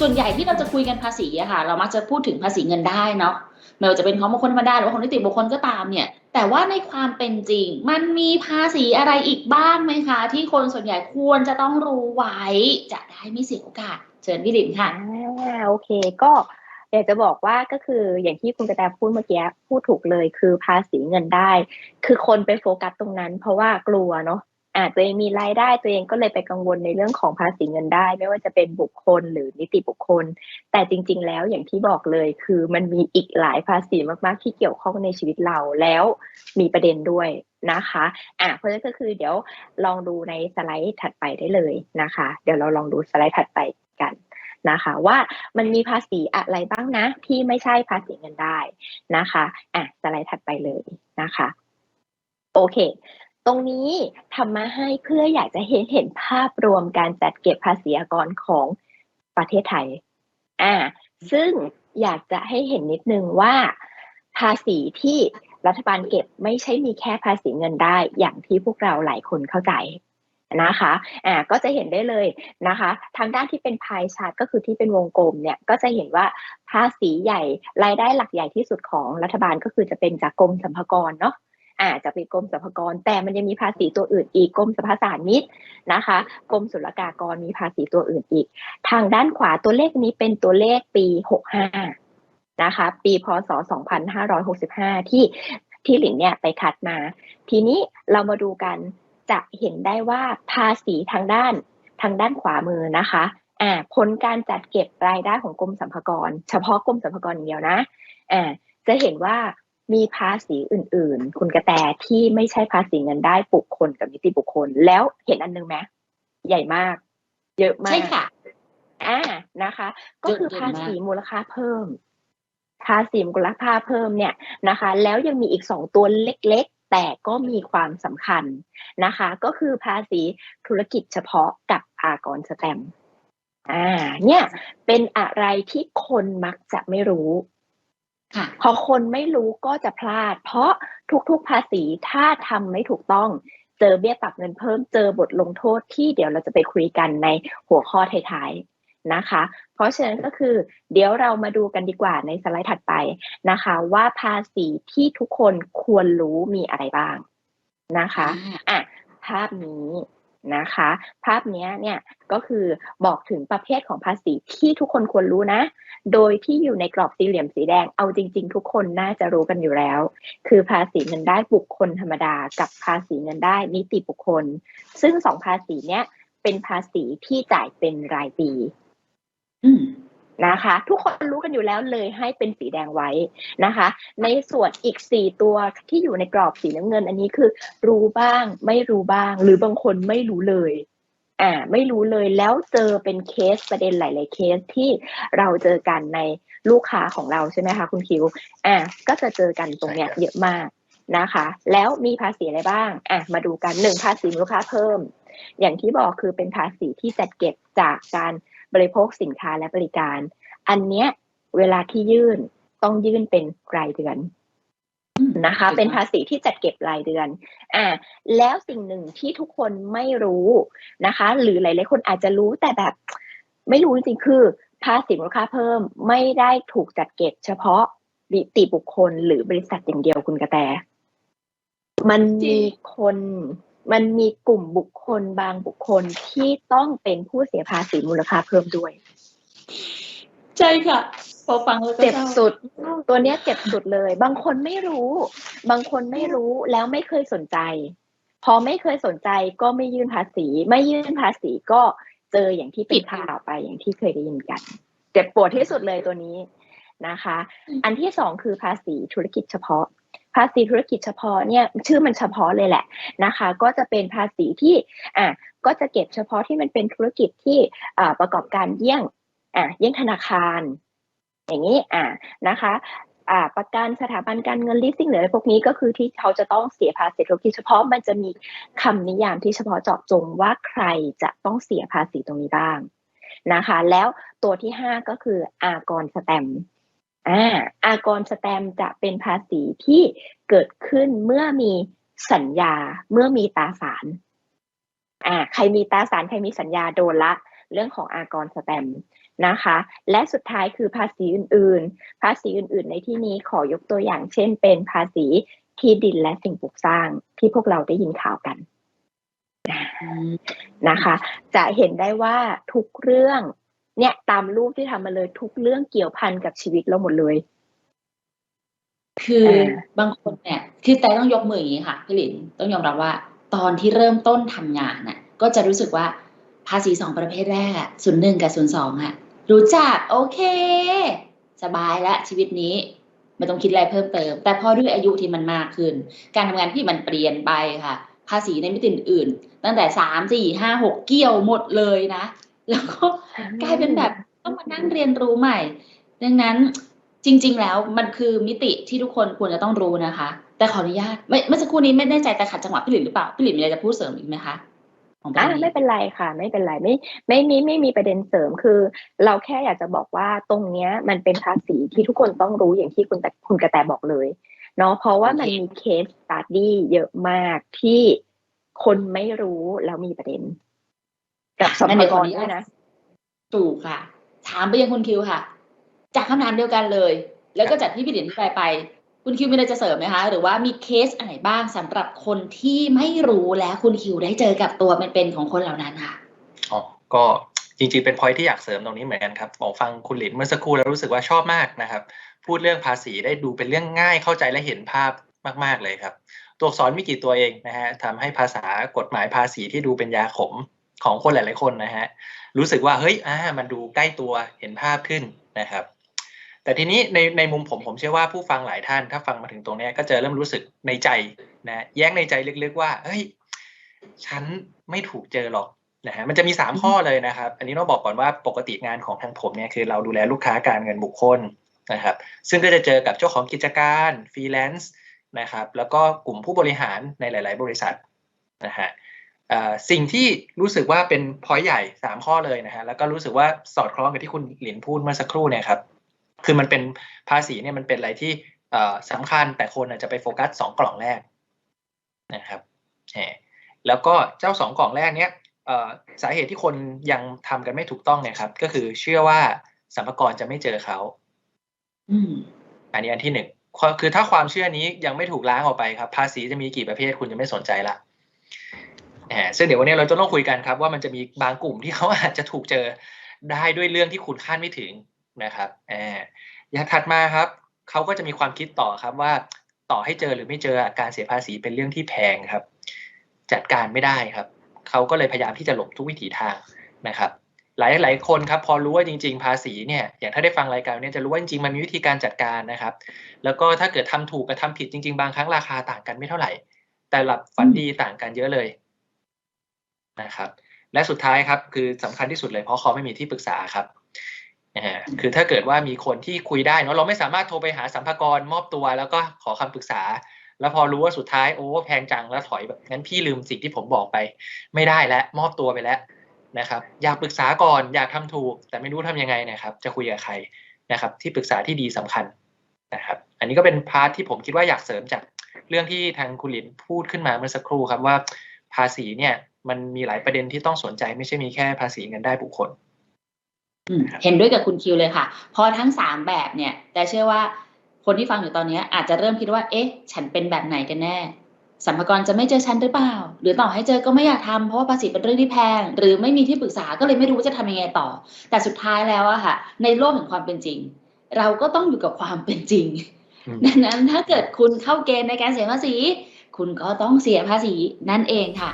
ส่วนใหญ่ที่เราจะคุยกันภาษีอะค่ะ เรามักจะพูดถึงภาษีเงินได้เนาะไม่ว่าจะเป็นของบุคคลธรรมดาหรือว่าของนิติบุคคลก็ตามเนี่ย แต่ว่าในความเป็นจริง มันมีภาษีอะไรอีกบ้างไหมคะ ที่คนส่วนใหญ่ควรจะต้องรู้ไว้จะได้ไม่เสียโอกาส เชิญพี่ลินค่ะโอเคก็อยากจะบอกว่าก็คืออย่างที่คุณกระแตพูดเมื่อกี้พูดถูกเลยคือภาษีเงินได้ คือคนไปโฟกัสตรงนั้น เพราะว่ากลัวเนาะ อ่าตัวเองมีรายได้ตัวเองก็เลยไปกังวลในเรื่องของภาษีเงินได้ ไม่ว่าจะเป็นบุคคลหรือนิติบุคคล แต่จริง ๆ แล้วอย่างที่บอกเลยคือมันมีอีกหลายภาษีมากๆ ที่เกี่ยวข้องในชีวิตเราแล้วมีประเด็นด้วยนะคะอ่าเพราะฉะนั้นก็คือเดี๋ยวลองดูในสไลด์ถัดไปได้เลยนะคะ เดี๋ยวเราลองดูสไลด์ถัดไปกันนะคะว่ามันมีภาษีอะไรบ้างนะ ที่ไม่ใช่ภาษีเงินได้นะคะอะสไลด์ถัดไปเลยนะคะ โอเค ตรงนี้ทำมาให้เพื่ออยากจะเห็นเห็นภาพรวมการจัดเก็บภาษีอากรของประเทศไทย อ่า ซึ่งอยากจะให้เห็นนิดนึงว่า ภาษีที่รัฐบาลเก็บไม่ใช่มีแค่ภาษีเงินได้อย่างที่พวกเราหลายคนเข้าใจนะคะ อ่า ก็จะเห็นได้เลยนะคะ ทางด้านที่เป็นพายชาร์ตก็คือที่เป็นวงกลมเนี่ย ก็จะเห็นว่าภาษีใหญ่รายได้หลักใหญ่ที่สุดของรัฐบาลก็คือจะเป็นจากกรมสรรพากรเนาะ อ่าจะเป็นกรมสรรพากร แต่มันยังมีภาษีตัวอื่นอีกกรมสรรพสามิตนะคะ กรมศุลกากรมีภาษีตัวอื่นอีก ทางด้านขวาตัวเลขนี้เป็นตัวเลขปี 65 นะคะ ปีพศ 2565 ที่ที่หลินเนี่ยไปคัดมา ทีนี้เรามาดูกันจะเห็นได้ว่าภาษีทางด้านทางด้านขวามือนะคะอ่าผลการจัดเก็บรายได้ของกรมสรรพากร เฉพาะกรมสรรพากรอย่างเดียวนะอ่าจะเห็นว่า มีภาษีอื่น ๆ คุณกระแตที่ไม่ใช่ภาษีเงินได้บุคคลกับนิติบุคคล แล้วเห็นอันนึงไหมใหญ่มาก เยอะมากใช่ค่ะอ่านะคะ ก็คือเยอะๆภาษีมากมูลค่าเพิ่ม ภาษีมูลค่าเพิ่มเนี่ยนะคะ แล้วยังมีอีกสองตัวเล็กๆ แต่ก็มีความสำคัญนะคะ ก็คือภาษีธุรกิจเฉพาะกับอากรสแตมป์อ่า เนี่ย เป็นอะไรที่คนมักจะไม่รู้ ค่ะ พอคนไม่รู้ก็จะพลาด เพราะทุกๆภาษีถ้าทำไม่ถูกต้อง เจอเบี้ยปรับเงินเพิ่มเจอบทลงโทษที่เดี๋ยวเราจะไปคุยกันในหัวข้อท้ายๆนะคะ เพราะฉะนั้นก็คือ เดี๋ยวเรามาดูกันดีกว่าในสไลด์ถัดไปนะคะ ว่าภาษีที่ทุกคนควรรู้มีอะไรบ้างนะคะอะภาพนี้ นะคะ ภาพนี้เนี่ยก็คือบอกถึงประเภทของภาษีที่ทุกคนควรรู้นะ โดยที่อยู่ในกรอบสี่เหลี่ยมสีแดงเอาจริง ๆ ทุกคนน่าจะรู้กันอยู่แล้ว คือภาษีเงินได้บุคคลธรรมดา กับภาษีเงินได้นิติบุคคล ซึ่งสองภาษีเนี้ยเป็นภาษีที่จ่ายเป็นรายปี อืม นะคะ ทุกคนรู้กันอยู่แล้วเลยให้เป็นสีแดงไว้นะคะ ในส่วนอีกสี่ตัวที่อยู่ในกรอบสีน้ำเงิน อันนี้คือรู้บ้างไม่รู้บ้าง หรือบางคนไม่รู้เลยอ่าไม่รู้เลยแล้วเจอเป็นเคสประเด็นหลาย ๆ เคสที่เราเจอกันในลูกค้าของเราใช่ไหมคะคุณคิวอ่าก็จะเจอกันตรงเนี้ยเยอะมากนะคะ แล้วมีภาษีอะไรบ้างอะมาดูกันหนึ่งภาษีมูลค่าเพิ่ม อย่างที่บอกคือเป็นภาษีที่จัดเก็บจากการ บริโภคสินค้าและบริการ อันเนี้ยเวลาที่ยื่นต้องยื่นเป็นรายเดือนอืมนะคะ เป็นภาษีที่จัดเก็บรายเดือน อ่า แล้วสิ่งหนึ่งที่ทุกคนไม่รู้นะคะ หรือหลายๆคนอาจจะรู้แต่แบบ ไม่รู้จริงๆคือ ภาษีมูลค่าเพิ่มไม่ได้ถูกจัดเก็บ เฉพาะนิติบุคคลหรือบริษัทอย่างเดียวคุณกระแต มันจริมีงคน มันมีกลุ่มบุคคลบางบุคคลที่ต้องเป็นผู้เสียภาษีมูลค่าเพิ่มด้วย ใช่ค่ะ พอฟังแล้วก็เจ็บศร้าสุด ตัวเนี้ยเจ็บสุดเลย บางคนไม่รู้ บางคนไม่รู้แล้วไม่เคยสนใจ พอไม่เคยสนใจก็ไม่ยื่นภาษี ไม่ยื่นภาษีก็เจออย่างที่เป็นข่าวไปอย่างที่เคยได้ยินกัน เจ็บปวดที่สุดเลยตัวนี้นะคะ อันที่สองคือภาษีธุรกิจเฉพาะภาษีธุรกิจเฉพาะเนี่ยชื่อมันเฉพาะเลยแหละนะคะ ก็จะเป็นภาษีที่อะก็จะเก็บเฉพาะที่มันเป็นธุรกิจที่อ่าประกอบการเยี่ยงอะเยี่ยงธนาคาร อย่างนี้อ่านะคะอ่าประกันสถาบันการเงิน leasing หรืออะไรพวกนี้ก็คือที่เขาจะต้องเสียภาษีธุรกิจเฉพาะมันจะมีคำนิยามที่เฉพาะเจาะจงว่าใครจะต้องเสียภาษีตรงนี้บ้างนะคะ แล้วตัวที่ห้าก็คืออากรสแตมป์ อ่าอากรสแตมป์จะเป็นภาษีที่เกิดขึ้นเมื่อมีสัญญาเมื่อมีตราสารอ่าใครมีตราสารใครมีสัญญาโดนละ เรื่องของอากรสแตมป์นะคะ และสุดท้ายคือภาษีอื่นๆ ภาษีอื่นๆ ในที่นี้ขอยกตัวอย่าง เช่น เป็นภาษีที่ดินและสิ่งปลูกสร้างที่พวกเราได้ยินข่าวกันอืมนะคะ จะเห็นได้ว่าทุกเรื่อง เนี่ยตามรูปที่ทำมาเลยทุกเรื่องเกี่ยวพันกับชีวิตเราหมดเลย คืออ่าบางคนเนี่ยคือแต่ต้องยกมืออย่างนี้ค่ะพี่หลินต้องยอมรับว่า ตอนที่เริ่มต้นทำงานน่ะ ก็จะรู้สึกว่าภาษีสองประเภทแรกอะศูนย์หนึ่งกับศูนย์สองอะรู้จักโอเค สบายละชีวิตนี้ไม่ต้องคิดอะไรเพิ่มเติม แต่พอด้วยอายุที่มันมากขึ้น การทำงานที่มันเปลี่ยนไปค่ะ ภาษีในมิติอื่นๆตั้งแต่สามสี่ห้าหกเกี่ยวหมดเลยนะ แล้วก็กลายเป็นแบบต้องมานั่งเรียนรู้ใหม่ ดังนั้นจริง ๆ แล้วมันคือมิติที่ทุกคนควรจะต้องรู้นะคะ แต่ขออนุญาตไม่เมื่อสักครู่นี้ไม่แน่ใจแต่ขัดจังหวะพี่หลินหรือเปล่าพี่หลินมีอะไรจะพูดเสริมอีกไหมคะของอ่าบ้านนี้ไม่เป็นไรค่ะ ไม่เป็นไรไม่ไม่มีไม่มีประเด็นเสริมคือ เราแค่อยากจะบอกว่าตรงเนี้ยมันเป็นภาษีที่ทุกคนต้องรู้อย่างที่คุณแต่คุณกระแตบอกเลยเนาะเพราะว่ามันมีเคสสตัดดี้เยอะมากที่คนไม่รู้แล้วมีประเด็น กับสมงั้นภาเดี๋ยวกขอรอนุญาตด้วยนะถูกค่ะ ถามไปยังคุณคิวค่ะ จากคำถามเดียวกันเลย แล้วก็จากที่พี่หลินอธิบายไป คุณคิวมีอะไรจะเสริมไหมคะ หรือว่ามีเคสอะไรบ้างสำหรับคนที่ไม่รู้และคุณคิวได้เจอกับตัวเป็นๆของคนเหล่านั้นค่ะอ๋อก็จริงๆ เป็นพอยที่อยากเสริมตรงนี้เหมือนกันครับผมฟังคุณหลินเมื่อสักครู่แล้วรู้สึกว่าชอบมากนะครับ พูดเรื่องภาษีได้ดูเป็นเรื่องง่ายเข้าใจและเห็นภาพมาก ๆเลยครับ ตัวอักษรมีกี่ตัวเองนะฮะทำให้ภาษากฎหมายภาษีที่ดูเป็นยาขม ของคนหลาย ๆ คนนะฮะรู้สึกว่าเฮ้ยอ่ามันดูใกล้ตัวเห็นภาพขึ้นนะครับ แต่ทีนี้ในในมุมผมผมเชื่อว่าผู้ฟังหลายท่าน ถ้าฟังมาถึงตรงเนี้ยก็จะเริ่มรู้สึกในใจนะแย้งในใจลึกๆว่าเฮ้ยฉันไม่ถูกเจอหรอกนะฮะมันจะมีสามข้อเลยนะครับ อันนี้ต้องบอกก่อนว่าปกติงานของทางผมเนี่ยคือเราดูแลลูกค้าการเงินบุคคลนะครับ ซึ่งก็จะเจอกับเจ้าของกิจการฟรีแลนซ์นะครับ แล้วก็กลุ่มผู้บริหารในหลาย ๆ บริษัทนะฮะเอ่อ สิ่งที่รู้สึกว่าเป็นพอยใหญ่สามข้อเลยนะฮะแล้วก็รู้สึกว่าสอดคล้องกับที่คุณหลินพูดเมื่อสักครู่เนี่ยครับคือมันเป็นภาษีเนี่ยมันเป็นอะไรที่เอ่อสำคัญแต่คนอาจจะไปโฟกัสสองกล่องแรกนะครับแหมแล้วก็เจ้าสองกล่องแรกเนี้ยเอ่อสาเหตุที่คนยังทำกันไม่ถูกต้องเนี่ยครับ ก็คือเชื่อว่าสัมภากระจะไม่เจอเขาอืมอันนี้อันที่หนึ่งความคือถ้าความเชื่อนี้ยังไม่ถูกล้างออกไปครับ ภาษีจะมีกี่ประเภทคุณจะไม่สนใจละแหม ซึ่งเดี๋ยววันนี้เราจะต้องคุยกันครับ ว่ามันจะมีบางกลุ่มที่เขาอาจจะถูกเจอได้ด้วยเรื่องที่คุณคาดไม่ถึงนะครับอย่างถัดมาครับเขาก็จะมีความคิดต่อครับว่าต่อให้เจอหรือไม่เจอการเสียภาษีเป็นเรื่องที่แพงครับ จัดการไม่ได้ครับเขาก็เลยพยายามที่จะหลบทุกวิถีทางนะครับ หลายหลายคนครับพอรู้ว่าจริง ๆ ภาษีเนี่ยอย่างถ้าได้ฟังรายการเนี่ยจะรู้ว่าจริงๆมันมีวิธีการจัดการนะครับ แล้วก็ถ้าเกิดทำถูกกับทำผิดจริง ๆ บางครั้งราคาต่างกันไม่เท่าไหร่ แต่หลับฝันดีต่างกันเยอะเลย นะครับและสุดท้ายครับคือสำคัญที่สุดเลยเพราะเขาไม่มีที่ปรึกษาครับคือถ้าเกิดว่ามีคนที่คุยได้เนอะเราไม่สามารถโทรไปหาสัมภากรมอบตัว แล้วก็ขอคำปรึกษา แล้วพอรู้ว่าสุดท้ายโอ้แพงจังแล้วถอยแบบงั้นพี่ลืมสิ่งที่ผมบอกไป ไม่ได้แล้วมอบตัวไปแล้วนะครับ อยากปรึกษาก่อนอยากทำถูก แต่ไม่รู้ทำยังไงนะครับ จะคุยกับใครนะครับ ที่ปรึกษาที่ดีสำคัญนะครับ อันนี้ก็เป็นพาร์ทที่ผมคิดว่าอยากเสริมจากเรื่องที่ทางคุณหลินพูดขึ้นมาเมื่อสักครู่ครับว่าภาษีเนี่ยมันมีหลายประเด็นที่ต้องสนใจไม่ใช่มีแค่ภาษีเงินได้บุคคลอืมเห็นด้วยกับคุณคิวเลยค่ะ พอทั้งสามแบบเนี่ย แต่เชื่อว่าคนที่ฟังอยู่ตอนเนี้ยอาจจะเริ่มคิดว่า เอ๊ะ ฉันเป็นแบบไหนกันแน่สัมภากระจะไม่เจอฉันหรือเปล่า หรือต่อให้เจอก็ไม่อยากทำเพราะว่าภาษีเป็นเรื่องที่แพง หรือไม่มีที่ปรึกษาก็เลยไม่รู้ว่าจะทำยังไงต่อ แต่สุดท้ายแล้วอะค่ะ ในโลกแห่งความเป็นจริง เราก็ต้องอยู่กับความเป็นจริงอืมดังนั้นถ้าเกิดคุณเข้าเกณฑ์ในการเสียภาษี คุณก็ต้องเสียภาษีนั่นเองค่ะ